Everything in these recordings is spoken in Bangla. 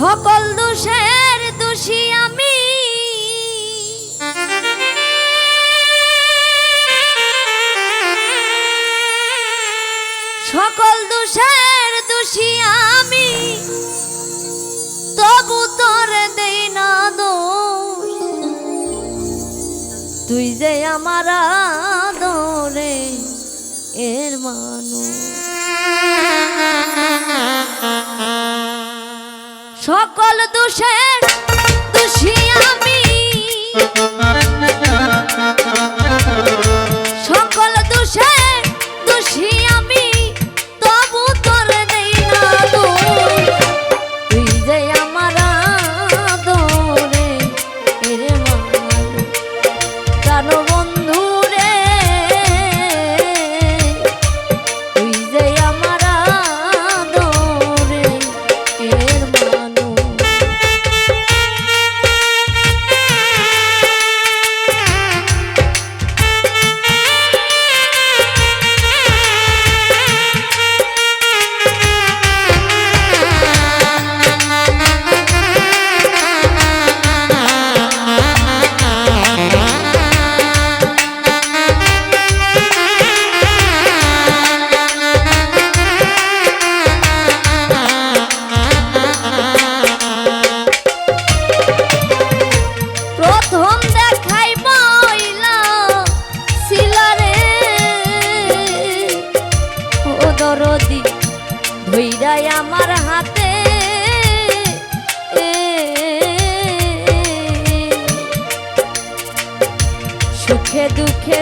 সকল দোষের দোষী আমি। সকল দোষের দোষী আমি। তবু তোর দেই না দো তুই যে আমার দৌড়ে এর মানুষ। সকল দোষের দোষী সুখে দুঃখে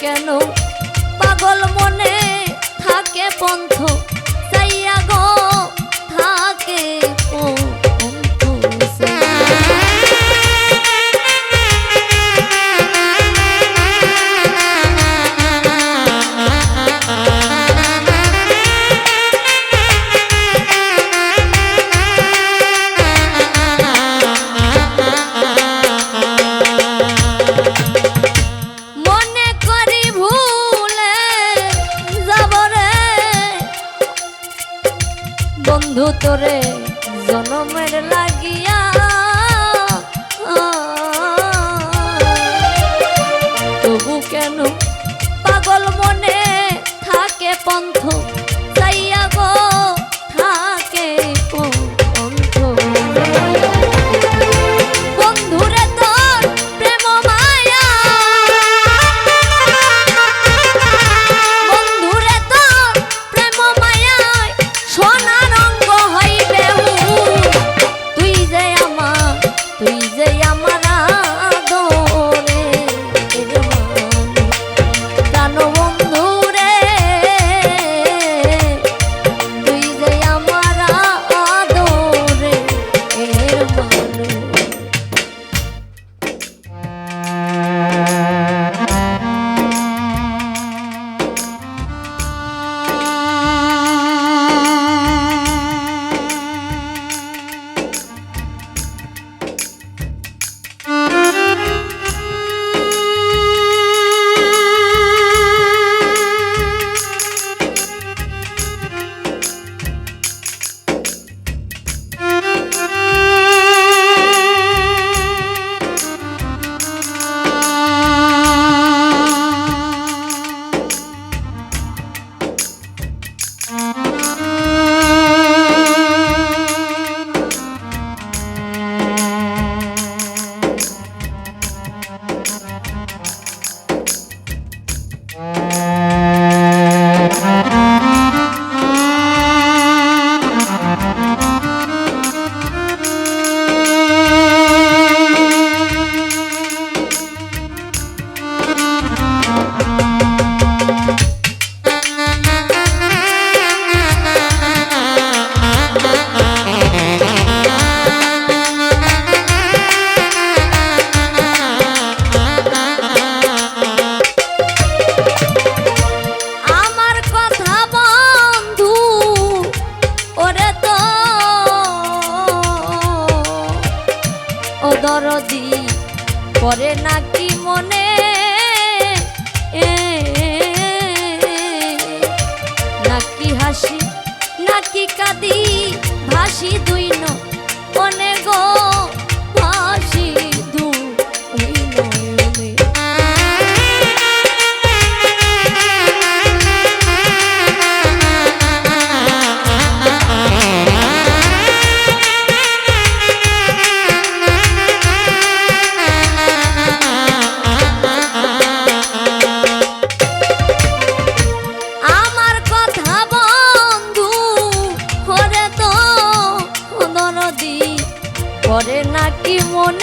কেন? পাগল মনে থাকে পন্থ 光头 করে নাকি মনে? নাকি হাসি নাকি কাদি ভাসি দুই নো মনে গো করে নাকি মন